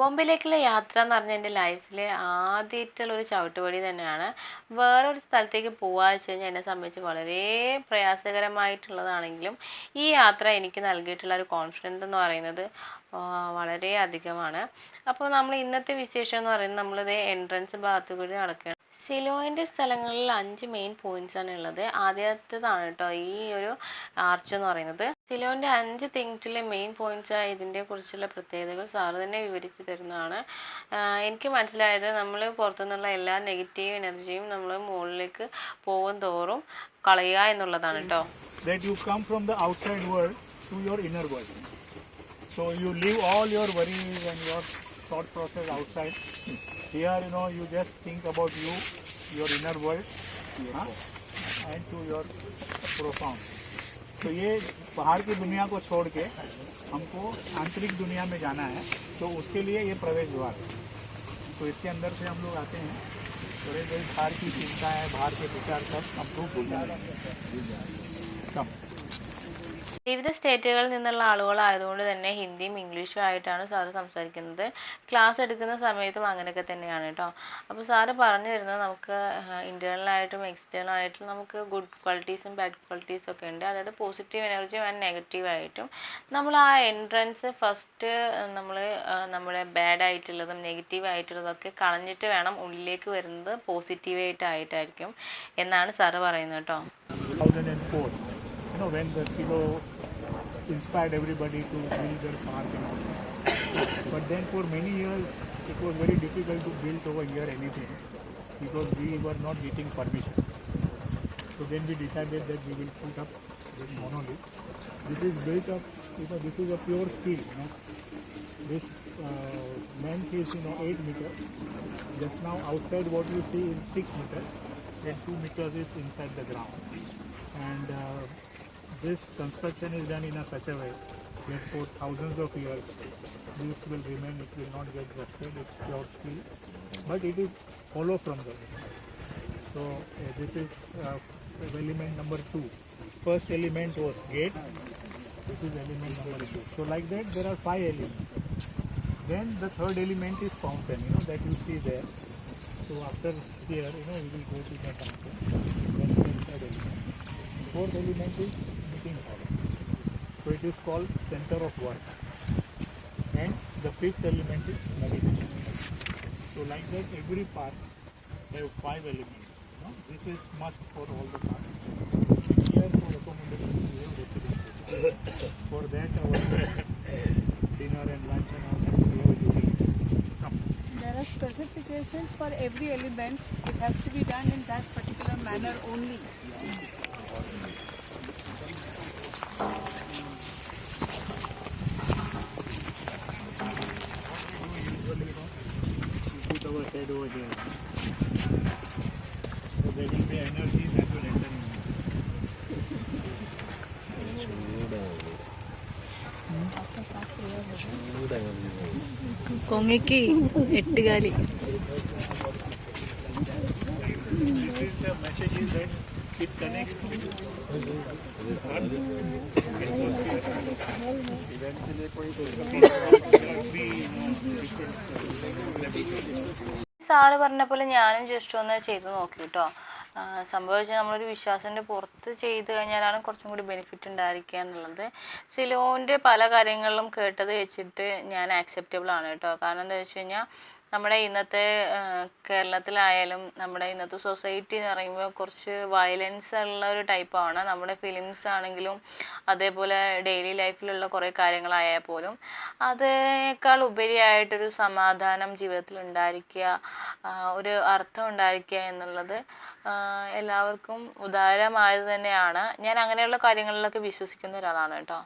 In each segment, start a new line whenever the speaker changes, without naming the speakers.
ബോംബെയിലേക്കുള്ള യാത്ര എന്ന് പറഞ്ഞാൽ എന്റെ ലൈഫിലെ ആദ്യമായിട്ടുള്ള ഒരു ചവിട്ടുപടി തന്നെയാണ്. വേറൊരു സ്ഥലത്തേക്ക് പോവുക വെച്ച് കഴിഞ്ഞാൽ എന്നെ സംബന്ധിച്ച് വളരെ പ്രയാസകരമായിട്ടുള്ളതാണെങ്കിലും ഈ യാത്ര എനിക്ക് നൽകിയിട്ടുള്ള ഒരു കോൺഫിഡൻസ് എന്ന് പറയുന്നത് വളരെ അധികമാണ്. അപ്പോൾ നമ്മൾ ഇന്നത്തെ വിശേഷം എന്ന് പറയുന്നത് നമ്മളിത് എൻട്രൻസ് ഭാഗത്തു കൂടി നടക്കുകയാണ്. സിലോയിന്റെ സ്ഥലങ്ങളിൽ അഞ്ച് മെയിൻ പോയിന്റ്സ് ആണ് ഉള്ളത്. ആദ്യത്തേതാണ് കേട്ടോ ഈ ഒരു ആർച്ച് എന്ന് പറയുന്നത്. സിലോന്റെ അഞ്ച് തിങ്സിലെ മെയിൻ പോയിന്റ്സ് ഇതിനെ കുറിച്ചുള്ള പ്രത്യേകതകൾ സാറ് തന്നെ വിവരിച്ച് തരുന്നതാണ് എനിക്ക് മനസ്സിലായത് നമ്മൾ പുറത്തുനിന്നുള്ള എല്ലാ നെഗറ്റീവ് എനർജിയും നമ്മൾ മുകളിലേക്ക് പോകും തോറും കളയുക എന്നുള്ളതാണ് കേട്ടോ
that you come from the outside world to your inner world. So you leave all your worries and your thought process outside. Here, you know, you just think about you, your inner world, huh? and to your profound. तो ये बाहर की दुनिया को छोड़ के हमको आंतरिक दुनिया में जाना है तो उसके लिए ये प्रवेश द्वार है। तो इसके अंदर से हम लोग आते हैं। थोड़े देर बाहर की चिंता है बाहर के विचार सब कम्प्रूव हो जाए कम।
വിവിധ സ്റ്റേറ്റുകളിൽ നിന്നുള്ള ആളുകളായതുകൊണ്ട് തന്നെ ഹിന്ദിയും ഇംഗ്ലീഷും ആയിട്ടാണ് സാറ് സംസാരിക്കുന്നത്. ക്ലാസ് എടുക്കുന്ന സമയത്തും അങ്ങനെയൊക്കെ തന്നെയാണ് കേട്ടോ. അപ്പോൾ സാറ് പറഞ്ഞു വരുന്നത് നമുക്ക് ഇന്റേർണലായിട്ടും എക്സ്റ്റേണൽ ആയിട്ടും നമുക്ക് ഗുഡ് ക്വാളിറ്റീസും ബാഡ് ക്വാളിറ്റീസും ഒക്കെ ഉണ്ട്. അതായത് പോസിറ്റീവ് എനർജിയും ആൻഡ് നെഗറ്റീവ് ആയിട്ടും. നമ്മൾ ആ എൻട്രൻസ് ഫസ്റ്റ് നമ്മൾ നമ്മുടെ ബാഡ് ആയിട്ടുള്ളതും നെഗറ്റീവ് ആയിട്ടുള്ളതൊക്കെ കളഞ്ഞിട്ട് വേണം ഉള്ളിലേക്ക് വരുന്നത് പോസിറ്റീവായിട്ടായിട്ടായിരിക്കും എന്നാണ് സാറ് പറയുന്നത് കേട്ടോ.
2004, you know, when the Silo inspired everybody to build their park. But then for many years, it was very difficult to build over here anything because we were not getting permission. So then we decided that we will put up this monolith. This is built up, you know, this is a pure steel, you know. This uh, length is, you know, 8 meters. Just now outside what you see is 6 meters and 2 meters is inside the ground. And uh, this construction is done in a such a way that for thousands of years this will remain, it will not get rusted, it's pure steel. But it is hollow from the. So uh, this is uh, element number two. First element was gate. This is element number two. So like that there are five elements. Then the third element is fountain, you know, that you see there. So after here, you know, we will go to the fountain. Then the third element. Fourth element is. So it is called center of work. And the fifth element is meditation. So like that, every part have five elements. This is must for all the parts. Here for accommodation we have. For that our dinner and lunch and all that we have.
There are specifications for every element. It has to be done in that particular manner only.
they do again. So they will be energy that will enter in.
కొంగికి ఎట్టుగాలి
This is a message is that it connects eventually
sir പറഞ്ഞ പോലെ ഞാനും just ഒന്ന് ചെയ്ത് നോക്കി കേട്ടോ സംഭവിച്ചാൽ നമ്മളൊരു വിശ്വാസത്തിന്റെ പുറത്ത് ചെയ്ത് കഴിഞ്ഞാലാണ് കുറച്ചും കൂടി ബെനിഫിറ്റ് ഉണ്ടായിരിക്കുക എന്നുള്ളത്. സിലോന്റെ പല കാര്യങ്ങളിലും കേട്ടത് വെച്ചിട്ട് ഞാൻ ആക്സെപ്റ്റബിൾ ആണ് കേട്ടോ കാരണം എന്താ വെച്ച് കഴിഞ്ഞാൽ നമ്മുടെ ഇന്നത്തെ കേരളത്തിലായാലും നമ്മുടെ ഇന്നത്തെ സൊസൈറ്റി എന്ന് പറയുമ്പോൾ കുറച്ച് വയലൻസ് ഉള്ള ഒരു ടൈപ്പാണ് നമ്മുടെ ഫിലിംസ് ആണെങ്കിലും അതേപോലെ ഡെയിലി ലൈഫിലുള്ള കുറേ കാര്യങ്ങളായാൽ പോലും അതിനേക്കാൾ ഉപരിയായിട്ടൊരു സമാധാനം ജീവിതത്തിൽ ഉണ്ടായിരിക്കുക ഒരു അർത്ഥം ഉണ്ടായിരിക്കുക എന്നുള്ളത് എല്ലാവർക്കും ഉദാരമായത് തന്നെയാണ്. ഞാൻ അങ്ങനെയുള്ള കാര്യങ്ങളിലൊക്കെ വിശ്വസിക്കുന്ന ഒരാളാണ് കേട്ടോ.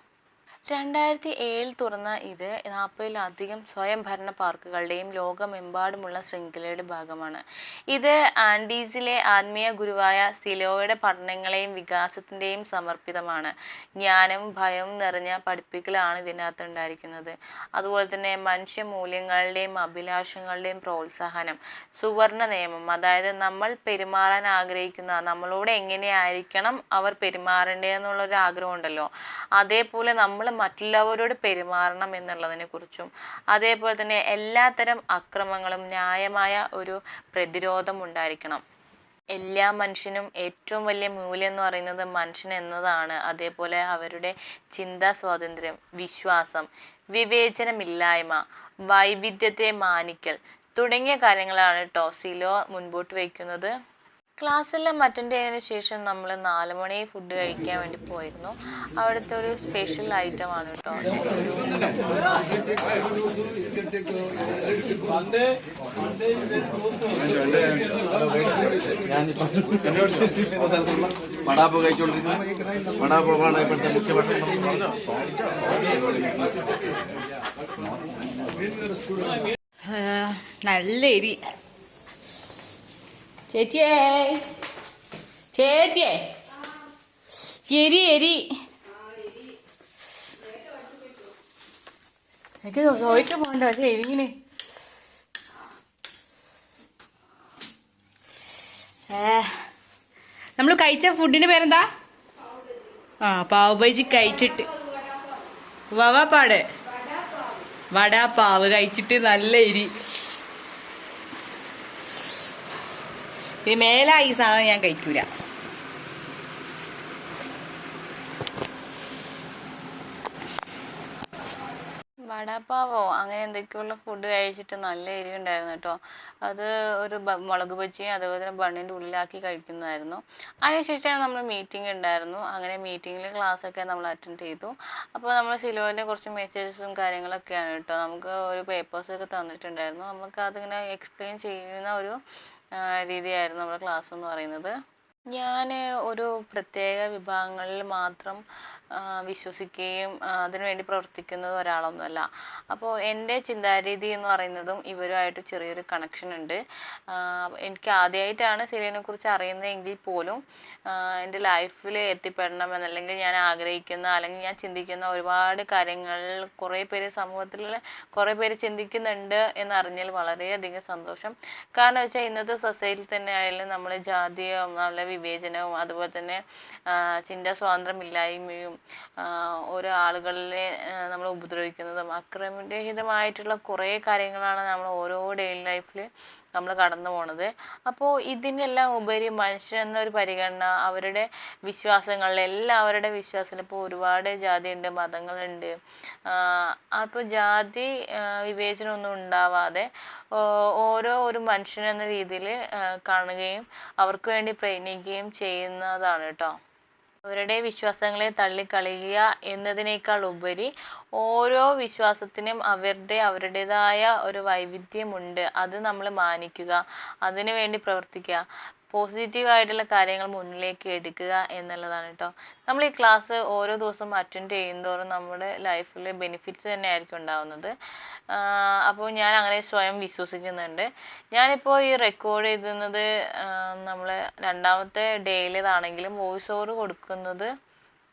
രണ്ടായിരത്തി ഏഴിൽ തുറന്ന ഇത് നാൽപ്പതിലധികം സ്വയംഭരണ പാർക്കുകളുടെയും ലോകമെമ്പാടുമുള്ള ശൃംഖലയുടെ ഭാഗമാണ്. ഇത് ആൻഡീസിലെ ആത്മീയ ഗുരുവായ സിലോയുടെ പഠനങ്ങളെയും വികാസത്തിന്റെയും സമർപ്പിതമാണ്. ജ്ഞാനവും ഭയവും നിറഞ്ഞ പഠിപ്പിക്കലാണ് ഇതിനകത്ത് ഉണ്ടായിരിക്കുന്നത്. അതുപോലെ തന്നെ മനുഷ്യ മൂല്യങ്ങളുടെയും അഭിലാഷങ്ങളുടെയും പ്രോത്സാഹനം സുവർണ നിയമം അതായത് നമ്മൾ പെരുമാറാൻ ആഗ്രഹിക്കുന്ന നമ്മളോട് എങ്ങനെയായിരിക്കണം അവർ പെരുമാറേണ്ടതെന്നുള്ളൊരു ആഗ്രഹം ഉണ്ടല്ലോ അതേപോലെ നമ്മൾ മറ്റുള്ളവരോട് പെരുമാറണം എന്നുള്ളതിനെ കുറിച്ചും അതേപോലെ തന്നെ എല്ലാത്തരം അക്രമങ്ങളും ന്യായമായ ഒരു പ്രതിരോധം ഉണ്ടായിരിക്കണം. എല്ലാ മനുഷ്യനും ഏറ്റവും വലിയ മൂല്യം എന്ന് പറയുന്നത് മനുഷ്യൻ എന്നതാണ്. അതേപോലെ അവരുടെ ചിന്താ സ്വാതന്ത്ര്യം വിശ്വാസം വിവേചനമില്ലായ്മ വൈവിധ്യത്തെ മാനിക്കൽ തുടങ്ങിയ കാര്യങ്ങളാണ് ടോസിലോ മുൻപോട്ട് വയ്ക്കുന്നത്. ക്ലാസ്സെല്ലാം അറ്റൻഡ് ചെയ്തതിന് ശേഷം നമ്മൾ നാല് മണി ഫുഡ് കഴിക്കാൻ വേണ്ടി പോയിരുന്നു. അവിടുത്തെ ഒരു സ്പെഷ്യൽ ഐറ്റം ഐറ്റമാണ് കേട്ടോ
വടാപ്പ് കഴിച്ചുകൊണ്ടിരിക്കുന്നത് വടാപ്പാണ് ഇപ്പോഴത്തെ മുഖ്യ ഭക്ഷണം. എന്ന് പറഞ്ഞോ?
നല്ല എരി. ചേച്ചിയേ. ചേച്ചിയേ. എരി എരി. എനിക്ക് ചോദിക്കാൻ പോകണ്ട പക്ഷെ എരിങ്ങനെ നമ്മൾ കഴിച്ച ഫുഡിന്റെ പേരെന്താ? ആ പാവ് ബജി കഴിച്ചിട്ട് വവാപ്പാട് പാവ് കഴിച്ചിട്ട് നല്ല എരി. ഇനി മേല ഈ സാധനം ഞാൻ കഴിക്കൂല
വടാപ്പാവോ അങ്ങനെ എന്തൊക്കെയുള്ള ഫുഡ് കഴിച്ചിട്ട് നല്ല എരിവുണ്ടായിരുന്നു കേട്ടോ. അത് ഒരു മുളക് ബജിയും അതുപോലെ തന്നെ ബണ്ണിന്റെ ഉള്ളിലാക്കി കഴിക്കുന്നതായിരുന്നു. അതിനുശേഷം നമ്മൾ മീറ്റിംഗ് ഉണ്ടായിരുന്നു. അങ്ങനെ മീറ്റിങ്ങിൽ ക്ലാസ്സൊക്കെ നമ്മൾ അറ്റൻഡ് ചെയ്തു. അപ്പോൾ നമ്മൾ സിലോന്റെ കുറച്ച് മെസ്സേജസും കാര്യങ്ങളൊക്കെയാണ് കേട്ടോ. നമുക്ക് ഒരു പേപ്പേഴ്സൊക്കെ തന്നിട്ടുണ്ടായിരുന്നു. നമുക്ക് അതിങ്ങനെ എക്സ്പ്ലെയിൻ ചെയ്യുന്ന ഒരു രീതിയായിരുന്നു നമ്മുടെ ക്ലാസ് എന്ന് പറയുന്നത്. ഞാൻ ഒരു പ്രത്യേക വിഭാഗങ്ങളിൽ മാത്രം വിശ്വസിക്കുകയും അതിനുവേണ്ടി പ്രവർത്തിക്കുന്നതും ഒരാളൊന്നുമല്ല. അപ്പോൾ എന്റെ ചിന്താരീതി എന്ന് പറയുന്നതും ഇവരുമായിട്ട് ചെറിയൊരു കണക്ഷൻ ഉണ്ട്. എനിക്ക് ആദ്യമായിട്ടാണ് സിറിയനെ കുറിച്ച് അറിയുന്നതെങ്കിൽ പോലും എന്റെ ലൈഫിൽ എത്തിപ്പെടണം എന്നല്ലെങ്കിൽ ഞാൻ ആഗ്രഹിക്കുന്ന അല്ലെങ്കിൽ ഞാൻ ചിന്തിക്കുന്ന ഒരുപാട് കാര്യങ്ങൾ കുറേ പേര് സമൂഹത്തിൽ കുറേ പേര് ചിന്തിക്കുന്നുണ്ട് എന്നറിഞ്ഞാൽ വളരെയധികം സന്തോഷം. കാരണം വെച്ചാൽ ഇന്നത്തെ സൊസൈറ്റിയിൽ തന്നെ ആയാലും നമ്മൾ ജാതിയും നല്ല വിവേചനവും അതുപോലെ തന്നെ ചിന്താ സ്വാതന്ത്ര്യമില്ലായ്മയും ആ, ഓരോ ആളുകളിലെ നമ്മൾ ഉപദ്രവിക്കുന്നതും അക്രമരഹിതമായിട്ടുള്ള കുറേ കാര്യങ്ങളാണ് നമ്മൾ ഓരോ ഡെയിലി ലൈഫിൽ നമ്മൾ കടന്നു പോണത്. അപ്പോൾ ഇതിനെല്ലാം ഉപരി മനുഷ്യൻ എന്നൊരു പരിഗണന അവരുടെ വിശ്വാസങ്ങളിൽ എല്ലാവരുടെ വിശ്വാസത്തിൽ ഇപ്പോൾ ഒരുപാട് ജാതിയുണ്ട് മതങ്ങളുണ്ട്. അപ്പോൾ ജാതി വിവേചനമൊന്നും ഉണ്ടാവാതെ ഓരോ ഒരു മനുഷ്യൻ എന്ന രീതിയിൽ കാണുകയും അവർക്ക് വേണ്ടി പ്രയത്നിക്കുകയും ചെയ്യുന്നതാണ് കേട്ടോ. അവരുടെ വിശ്വാസങ്ങളെ തള്ളിക്കളയുക എന്നതിനേക്കാൾ ഉപരി ഓരോ വിശ്വാസത്തിനും അവരുടെ അവരുടേതായ ഒരു വൈവിധ്യമുണ്ട്. അത് നമ്മൾ മാനിക്കുക അതിനു വേണ്ടി പ്രവർത്തിക്കുക. പോസിറ്റീവായിട്ടുള്ള കാര്യങ്ങൾ മുന്നിലേക്ക് എടുക്കുക എന്നുള്ളതാണ് കേട്ടോ നമ്മൾ ഈ ക്ലാസ് ഓരോ ദിവസവും അറ്റൻഡ് ചെയ്യുന്നതോറും നമ്മുടെ ലൈഫിൽ ബെനിഫിറ്റ്സ് തന്നെ ആയിരിക്കും ഉണ്ടാവുന്നത് അപ്പോൾ ഞാൻ അങ്ങനെ സ്വയം വിശ്വസിക്കുന്നുണ്ട്. ഞാനിപ്പോൾ ഈ റെക്കോർഡ് ചെയ്യുന്നത് നമ്മൾ രണ്ടാമത്തെ ഡേയിലേതാണെങ്കിലും വോയിസ് ഓവർ കൊടുക്കുന്നത്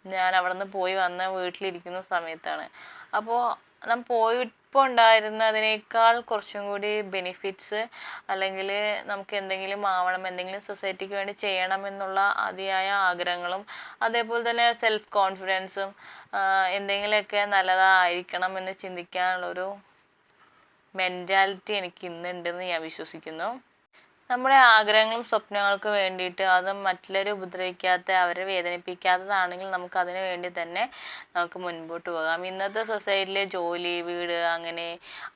ഞാൻ അവിടെ നിന്ന് പോയി വന്ന് വീട്ടിലിരിക്കുന്ന സമയത്താണ്. അപ്പോൾ നാം പോയപ്പോൾ ഉണ്ടായിരുന്നതിനേക്കാൾ കുറച്ചും കൂടി ബെനിഫിറ്റ്സ് അല്ലെങ്കിൽ നമുക്ക് എന്തെങ്കിലും ആവണം എന്തെങ്കിലും സൊസൈറ്റിക്ക് വേണ്ടി ചെയ്യണം എന്നുള്ള അതിയായ ആഗ്രഹങ്ങളും അതേപോലെ തന്നെ സെൽഫ് കോൺഫിഡൻസും എന്തെങ്കിലുമൊക്കെ നല്ലതായിരിക്കണം എന്ന് ചിന്തിക്കാനുള്ളൊരു മെന്റാലിറ്റി എനിക്ക് ഇന്നുണ്ടെന്ന് ഞാൻ വിശ്വസിക്കുന്നു. നമ്മുടെ ആഗ്രഹങ്ങളും സ്വപ്നങ്ങൾക്ക് വേണ്ടിയിട്ട് അത് മറ്റുള്ളവരെ ഉപദ്രവിക്കാത്ത അവരെ വേദനിപ്പിക്കാത്തതാണെങ്കിൽ നമുക്ക് അതിന് വേണ്ടി തന്നെ നമുക്ക് മുൻപോട്ട് പോകാം. ഇന്നത്തെ സൊസൈറ്റിയിലെ ജോലി വീട് അങ്ങനെ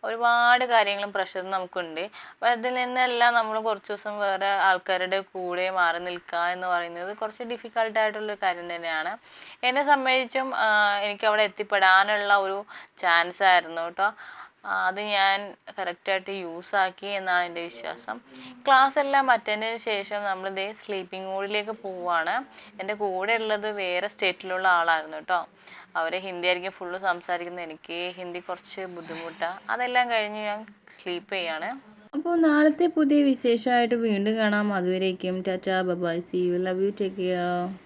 ഒരുപാട് കാര്യങ്ങളും പ്രഷറും നമുക്കുണ്ട്. അപ്പോൾ അതിൽ നിന്നെല്ലാം നമ്മൾ കുറച്ച് ദിവസം വേറെ ആൾക്കാരുടെ കൂടെ മാറി നിൽക്കുക എന്ന് പറയുന്നത് കുറച്ച് ഡിഫിക്കൽട്ടായിട്ടുള്ളൊരു കാര്യം തന്നെയാണ്. എന്നെ സംബന്ധിച്ചും എനിക്ക് അവിടെ എത്തിപ്പെടാനുള്ള ഒരു ചാൻസ് ആയിരുന്നു കേട്ടോ. അത് ഞാൻ കറക്റ്റായിട്ട് യൂസ് ആക്കി എന്നാണ് എന്റെ വിശ്വാസം. ക്ലാസ് എല്ലാം അറ്റൻഡിന് ശേഷം നമ്മൾ ഇതേ സ്ലീപ്പിംഗ് മോഡിലേക്ക് പോവുകയാണ് എന്റെ കൂടെ ഉള്ളത് വേറെ സ്റ്റേറ്റിലുള്ള ആളായിരുന്നു കേട്ടോ അവർ ഹിന്ദി ആയിരിക്കും ഫുള്ള് സംസാരിക്കുന്നത്. എനിക്ക് ഹിന്ദി കുറച്ച് ബുദ്ധിമുട്ടാണ് അതെല്ലാം കഴിഞ്ഞ് ഞാൻ സ്ലീപ്പ് ചെയ്യാണ്.
അപ്പോൾ നാളത്തെ പുതിയ വിശേഷമായിട്ട് വീണ്ടും കാണാം. അതുവരേക്കും tata bye bye see you love you take care